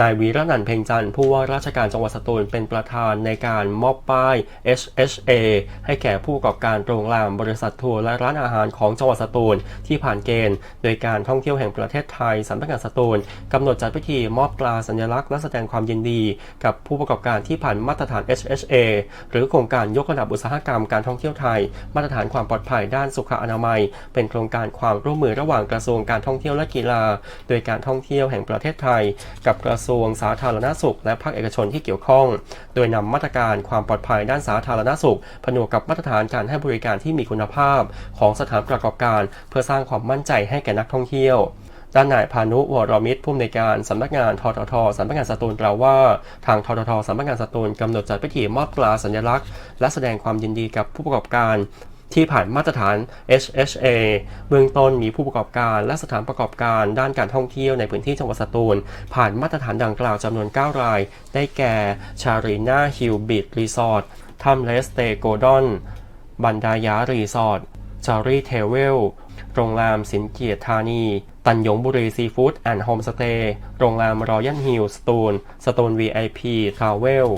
นายวีระนันเพ็งจันทร์ผู้ว่าราชการจังหวัดสตูลเป็นประธานในการมอบป้าย HHA ให้แก่ผู้ประกอบการโรงแรมบริษัททัวร์และร้านอาหารของจังหวัดสตูลที่ผ่านเกณฑ์ โดยการท่องเที่ยวแห่งประเทศไทยสำนักงานสตูลกำหนดจัดพิธีมอบตราสัญลักษณ์และแสดงความยินดี กับผู้ประกอบการที่ผ่านมาตรฐาน HHA หรือโครงการยกระดับอุตสาหกรรมการท่องเที่ยวไทย มาตรฐานความปลอดภัยด้านสุขอนามัย เป็นโครงการความร่วมมือระหว่างกระทรวงการท่องเที่ยวและกีฬา โดยการท่องเที่ยวแห่งประเทศไทย กับกระทรวงสาธารณสุข และภาคเอกชนที่เกี่ยวข้อง โดยนำมาตรการความปลอดภัยด้านสาธารณสุข ผนวกกับมาตรฐานการให้บริการที่มีคุณภาพ ของสถานประกอบการ เพื่อสร้างความมั่นใจให้แก่นักท่องเที่ยวด้านนายพานุวรมิตรผู้อำนวยการสำนักงานทททสำนักงานสตูลกล่าวว่า ทางทททสำนักงานสตูลกำหนดจัดพิธีมอบตราสัญลักษณ์ และแสดงความยินดีกับผู้ประกอบการ ที่ผ่านมาตรฐาน HHA เบื้องต้นมีผู้ประกอบการและสถานประกอบการด้านการท่องเที่ยวในพื้นที่จังหวัดสตูล ผ่านมาตรฐานดังกล่าวจำนวน 9 ราย ได้แก่ ชารีนาฮิลบิดรีสอร์ททัมเลสเตโกดอน บันดายารีสอร์ทจารีเทเวล โรงแรมสินเกียรติธานี ตันยงบุรีซีฟู้ดแอนด์โฮมสเตย์ โรงแรมรอยัลฮิลสตูล สตูล VIP ทราเวล